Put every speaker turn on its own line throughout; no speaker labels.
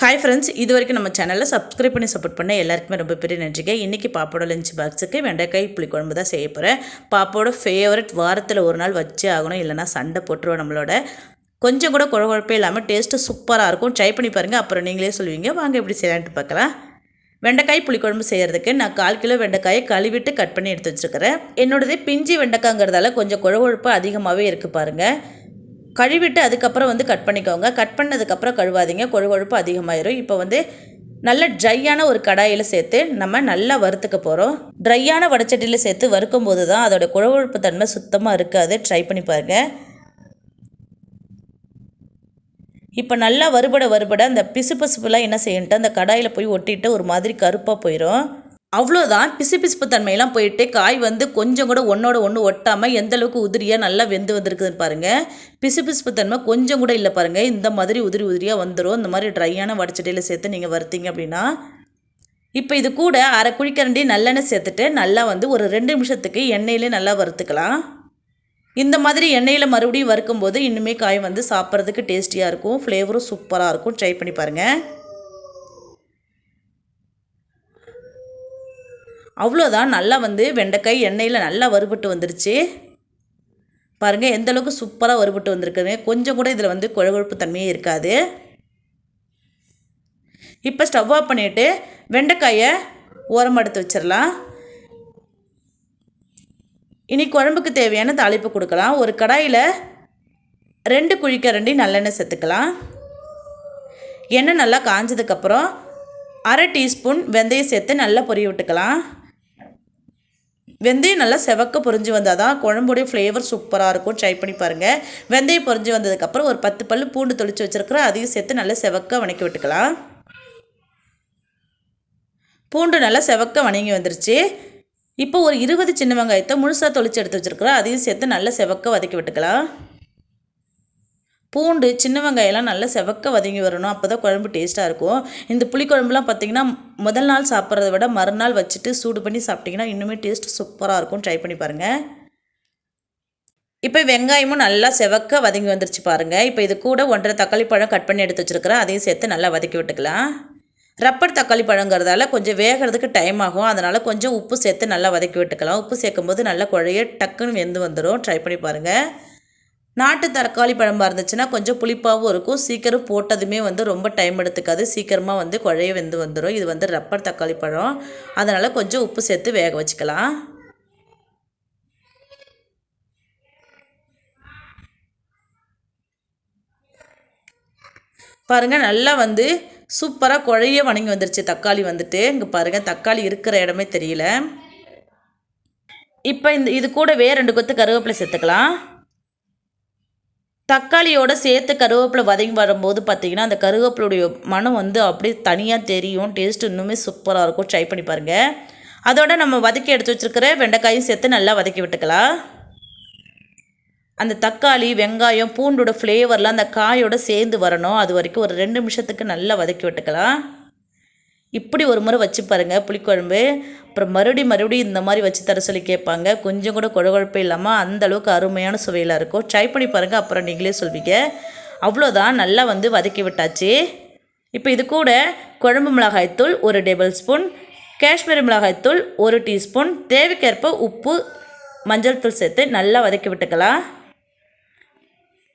Hi friends இது வரைக்கும் நம்ம சேனலில் சப்ஸ்கிரைப் பண்ணி சப்போர்ட் பண்ண எல்லாருக்குமே ரொம்ப பெரிய நன்றிங்க. இன்றைக்கி பாப்போட லஞ்ச் பாக்ஸுக்கு வெண்டைக்காய் புளிக்குழம்பு தான் செய்ய போகிறேன் பாப்போட ஃபேவரட் வாரத்தில் ஒரு நாள் வச்சே ஆகணும். இல்லைனா சண்டை போட்டுருவோம் நம்மளோட. கொஞ்சம் கூட குழப்பே இல்லாமல் டேஸ்ட்டு சூப்பராக இருக்கும். ட்ரை பண்ணி பாருங்கள் அப்புறம் நீங்களே சொல்லுவீங்க. வாங்க எப்படி செய்யலான்ட்டு பார்க்கலாம். வெண்டைக்காய் புளிக்குழம்பு செய்கிறதுக்கு நான் கால் கிலோ வெண்டைக்காயை கழுவிட்டு கட் பண்ணி எடுத்து வச்சுருக்கிறேன். என்னோடது பிஞ்சி வெண்டைக்காங்கிறதால கொஞ்சம் குழகுழப்பு அதிகமாகவே இருக்குது பாருங்கள் கழுவிட்டு அதுக்கப்புறம் வந்து கட் பண்ணிக்கோங்க. கட் பண்ணதுக்கப்புறம் கழுவாதீங்க. கொழுகொழுப்பு அதிகமாயிரும். இப்போ வந்து நல்ல ட்ரையான ஒரு கடாயில் சேர்த்து நம்ம நல்லா வறுத்துக்க போகிறோம் ட்ரையான வடச்சட்டியில் சேர்த்து வறுக்கும் போது தான் அதோடய குழகுழப்பு தன்மை சுத்தமாக இருக்காது. ட்ரை பண்ணி பாருங்கள் இப்போ நல்லா வறுபட வறுபட அந்த பிசு பிசுப்புலாம் என்ன செய்யணுட்டு அந்த கடாயில் போய் ஒட்டிட்டு ஒரு மாதிரி கருப்பாக போயிடும் அவ்வளோதான். பிசுபிசுப்பு தன்மையெல்லாம் போயிட்டு காய் வந்து கொஞ்சம் கூட ஒன்றோட ஒன்று ஒட்டாமல் எந்த அளவுக்கு உதிரியாக நல்லா வெந்து வந்திருக்குதுன்னு பாருங்கள் பிசுபிசுப்பு தன்மை கொஞ்சம் கூட இல்லை பாருங்கள் இந்த மாதிரி உதிரி உதிரியாக வந்துடும் இந்த மாதிரி ட்ரையான வடச்சட்டியில் சேர்த்து நீங்கள் வறுத்தீங்க அப்படின்னா இப்போ இது கூட அரை குழிக்கரண்டி நல்லெண்ணெய் சேர்த்துட்டு நல்லா வந்து ஒரு ரெண்டு நிமிஷத்துக்கு எண்ணெயிலே நல்லா வறுத்துக்கலாம். இந்த மாதிரி எண்ணெயில் மறுபடியும் வறுக்கும்போது இன்னுமே காய் வந்து சாப்பிட்றதுக்கு டேஸ்டியாக இருக்கும். ஃப்ளேவரும் சூப்பராக இருக்கும். ட்ரை பண்ணி பாருங்கள் அவ்வளோதான். நல்லா வந்து வெண்டைக்காய் எண்ணெயில் நல்லா வறுபட்டு வந்துருச்சு. பாருங்கள் எந்தளவுக்கு சூப்பராக வறுபட்டு வந்திருக்குது கொஞ்சம் கூட இதில் வந்து குழகுழப்பு தன்மையே இருக்காது. இப்போ ஸ்டவ் ஆஃப் பண்ணிவிட்டு வெண்டைக்காயை ஓரம் எடுத்து வச்சிடலாம். இனி குழம்புக்கு தேவையான தாளிப்பு கொடுக்கலாம். ஒரு கடாயில் ரெண்டு குழிக்கரண்டி நல்லெண்ணெய் சேர்த்துக்கலாம். எண்ணெய் நல்லா காஞ்சதுக்கப்புறம் அரை டீஸ்பூன் வெந்தயம் சேர்த்து நல்லா பொரிய விட்டுக்கலாம். வெந்தயம் நல்லா செவக்க பொரிஞ்சு வந்தால் தான் குழம்புடைய ஃப்ளேவர் சூப்பராக இருக்கும். ட்ரை பண்ணி பாருங்கள் வெந்தயம் பொரிஞ்சு வந்ததுக்கப்புறம் ஒரு பத்து பல் பூண்டு தொளிச்சு வச்சுருக்குறோம் அதையும் சேர்த்து நல்லா செவக்க வணக்கி விட்டுக்கலாம். பூண்டு நல்லா செவக்க வணங்கி வந்துருச்சு. இப்போ ஒரு இருபது சின்ன வெங்காயத்தை முழுசாக தொளிச்சு எடுத்து வச்சுருக்குறோம் அதையும் சேர்த்து நல்லா செவக்க வதக்கி விட்டுக்கலாம். பூண்டு சின்ன வெங்காயம்லாம் நல்லா செவக்க வதங்கி வரணும். அப்போ தான் குழம்பு டேஸ்ட்டாக இருக்கும். இந்த புளிக்குழம்புலாம் பார்த்திங்கன்னா முதல் நாள் சாப்பிட்றத விட மறுநாள் வச்சுட்டு சூடு பண்ணி சாப்பிட்டிங்கன்னா இன்னுமே டேஸ்ட் சூப்பராக இருக்கும். ட்ரை பண்ணி பாருங்கள் இப்போ வெங்காயமும் நல்லா செவக்க வதங்கி வந்துருச்சு பாருங்கள் இப்போ இது கூட ஒன்றரை தக்காளி பழம் கட் பண்ணி எடுத்து வச்சுருக்கிறேன். அதையும் சேர்த்து நல்லா வதக்கி விட்டுக்கலாம். ரப்பர் தக்காளி பழங்கிறதால கொஞ்சம் வேகிறதுக்கு டைம் ஆகும். அதனால் கொஞ்சம் உப்பு சேர்த்து நல்லா வதக்கி விட்டுக்கலாம். உப்பு சேர்க்கும்போது நல்லா குழைய டக்குன்னு வெந்து வந்துடும் ட்ரை பண்ணி பாருங்கள் நாட்டு தக்காளி பழமாக இருந்துச்சுன்னா கொஞ்சம் புளிப்பாகவும் இருக்கும். சீக்கிரம் போட்டதுமே வந்து ரொம்ப டைம் எடுத்துக்காது. சீக்கிரமாக வந்து குழைய வெந்து வந்துடும் இது வந்து ரப்பர் தக்காளி பழம். அதனால் கொஞ்சம் உப்பு சேர்த்து வேக வச்சுக்கலாம். பாருங்கள் நல்லா வந்து சூப்பராக குழைய வணங்கி வந்துருச்சு. தக்காளி வந்துட்டு. இங்கே பாருங்கள் தக்காளி இருக்கிற இடமே தெரியல. இப்போ இந்த இது கூடவே ரெண்டு கொத்து கருவேப்பிலை சேர்த்துக்கலாம். தக்காளியோட சேர்த்து கருவேப்பிலை வதங்கி வரும்போது பார்த்திங்கன்னா அந்த கருவேப்பிலுடைய மனம் வந்து அப்படியே தனியாக தெரியும். டேஸ்ட் இன்னுமே சூப்பராக இருக்கும். ட்ரை பண்ணி பாருங்கள் அதோட நம்ம வதக்கி எடுத்து வச்சுருக்கிற வெண்டைக்காயும் சேர்த்து நல்லா வதக்கி விட்டுக்கலாம். அந்த தக்காளி வெங்காயம் பூண்டோட ஃப்ளேவர்லாம் அந்த காயோட சேர்ந்து வரணும். அது வரைக்கும் ஒரு ரெண்டு நிமிஷத்துக்கு நல்லா வதக்கி விட்டுக்கலாம். இப்படி ஒரு முறை வச்சு பாருங்கள் புளிக்குழம்பு. அப்புறம் மறுபடியும் மறுபடியும் இந்த மாதிரி வச்சு தர சொல்லி கேட்பாங்க. கொஞ்சம் கூட குழகுழப்பே இல்லாமல் அந்த அளவுக்கு அருமையான சுவையில் இருக்கும். ட்ரை பண்ணி பாருங்கள் அப்புறம் நீங்களே சொல்வீங்க. அவ்வளோதான் நல்லா வந்து வதக்கி விட்டாச்சு. இப்போ இது கூட குழம்பு மிளகாய்த்தூள் ஒரு டேபிள் ஸ்பூன் காஷ்மீரி மிளகாய்த்தூள் ஒரு டீஸ்பூன் தேவைக்கேற்ப உப்பு மஞ்சள் தூள் சேர்த்து நல்லா வதக்கி விட்டுக்கலாம்.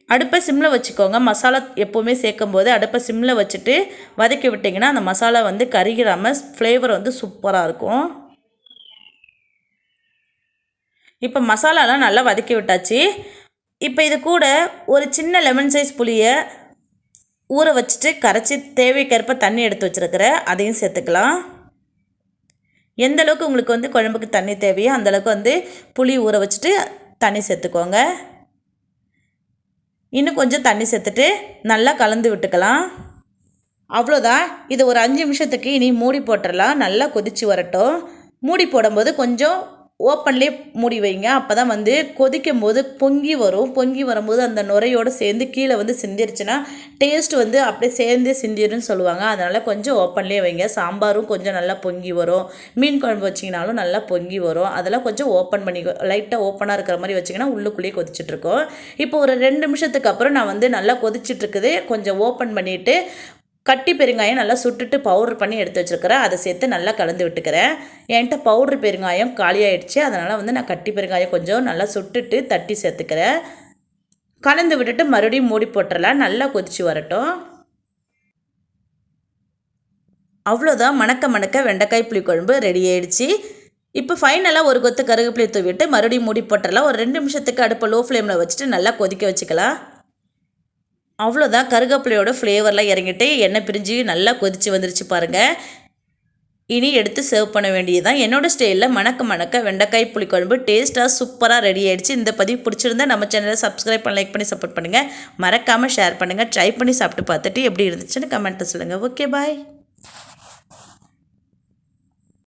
அடுப்பை சிம்மில் வச்சுக்கோங்க. மசாலா எப்போவுமே சேர்க்கும் போது அடுப்பை சிம்மில் வச்சுட்டு வதக்கி விட்டிங்கன்னா அந்த மசாலா வந்து கருகிடாமல் ஃப்ளேவர் வந்து சூப்பராக இருக்கும். இப்போ மசாலாலாம் நல்லா வதக்கி விட்டாச்சு. இப்போ இது கூட ஒரு சின்ன லெமன் சைஸ் புளியை ஊற வச்சுட்டு கரைச்சி தேவைக்கேற்ப தண்ணி எடுத்து வச்சுருக்கிறேன் அதையும் சேர்த்துக்கலாம். எந்த அளவுக்கு உங்களுக்கு வந்து குழம்புக்கு தண்ணி தேவையோ அந்தளவுக்கு வந்து புளி ஊற வச்சுட்டு தண்ணி சேர்த்துக்கோங்க. இன்னும் கொஞ்சம் தண்ணி சேர்த்துட்டு நல்லா கலந்து விட்டுக்கலாம். அவ்வளோதான். இது ஒரு அஞ்சு நிமிஷத்துக்கு இனி மூடி போட்டுடலாம். நல்லா கொதித்து வரட்டும். மூடி போடும்போது கொஞ்சம் ஓப்பன்லேயே மூடி வைங்க. அப்போ தான் வந்து கொதிக்கும் போது பொங்கி வரும். பொங்கி வரும்போது அந்த நுரையோடு சேர்ந்து கீழே வந்து சிந்திருச்சுன்னா டேஸ்ட் வந்து அப்படியே சேர்ந்தே சிந்திருன்னு சொல்லுவாங்க. அதனால் கொஞ்சம் ஓப்பன்லேயே வைங்க. சாம்பாரும் கொஞ்சம் நல்லா பொங்கி வரும். மீன் குழம்பு வச்சிங்கனாலும் நல்லா பொங்கி வரும். அதெல்லாம் கொஞ்சம் ஓப்பன் பண்ணி லைட்டாக ஓப்பனாக இருக்கிற மாதிரி வச்சிங்கன்னா உள்ளுக்குள்ளேயே கொதிச்சிட்ருக்கோம் இப்போ ஒரு ரெண்டு நிமிஷத்துக்கு அப்புறம் நான் வந்து நல்லா கொதிச்சிட்ருக்குது கொஞ்சம் ஓப்பன் பண்ணிவிட்டு கட்டி பெருங்காயம் நல்லா சுட்டுட்டு பவுடர் பண்ணி எடுத்து வச்சுருக்கிறேன். அதை சேர்த்து நல்லா கலந்து விட்டுக்கிறேன். என்கிட்ட பவுட்ரு பெருங்காயம் காலியாகிடுச்சு அதனால் வந்து நான் கட்டி பெருங்காயம் கொஞ்சம் நல்லா சுட்டுட்டு தட்டி சேர்த்துக்கிறேன். கலந்து விட்டுட்டு மறுபடியும் மூடி போட்டுடலாம் நல்லா கொதிச்சு வரட்டும். அவ்வளோதான் மணக்க மணக்க வெண்டைக்காய் புளிக்குழம்பு ரெடி ஆயிடுச்சு. இப்போ ஃபைனலாக ஒரு கொத்து கருவேப்பிலை தூவிட்டு மறுபடியும் மூடி போட்டுடலாம் ஒரு ரெண்டு நிமிஷத்துக்கு அடுப்பை லோ ஃப்ளேமில் வச்சுட்டு நல்லா கொதிக்க வச்சுக்கலாம். அவ்வளோதான் கருகப்பிலையோட ஃப்ளேவர்லாம் இறங்கிட்டு எண்ணெய் பிரிஞ்சு நல்லா கொதித்து வந்துருச்சு பாருங்கள் இனி எடுத்து சர்வ் பண்ண வேண்டியதுதான். என்னோடய ஸ்டைலில் மணக்க மணக்க வெண்டைக்காய் புளிக்குழம்பு டேஸ்ட்டாக சூப்பராக ரெடி ஆகிடுச்சு இந்த பதிவு பிடிச்சிருந்தா நம்ம சேனலை சப்ஸ்கிரைப் பண்ணி லைக் பண்ணி சப்போர்ட் பண்ணுங்கள் மறக்காமல் ஷேர் பண்ணுங்கள் ட்ரை பண்ணி சாப்பிட்டு பார்த்துட்டு எப்படி இருந்துச்சுன்னு கமெண்ட்டை சொல்லுங்கள் ஓகே பாய்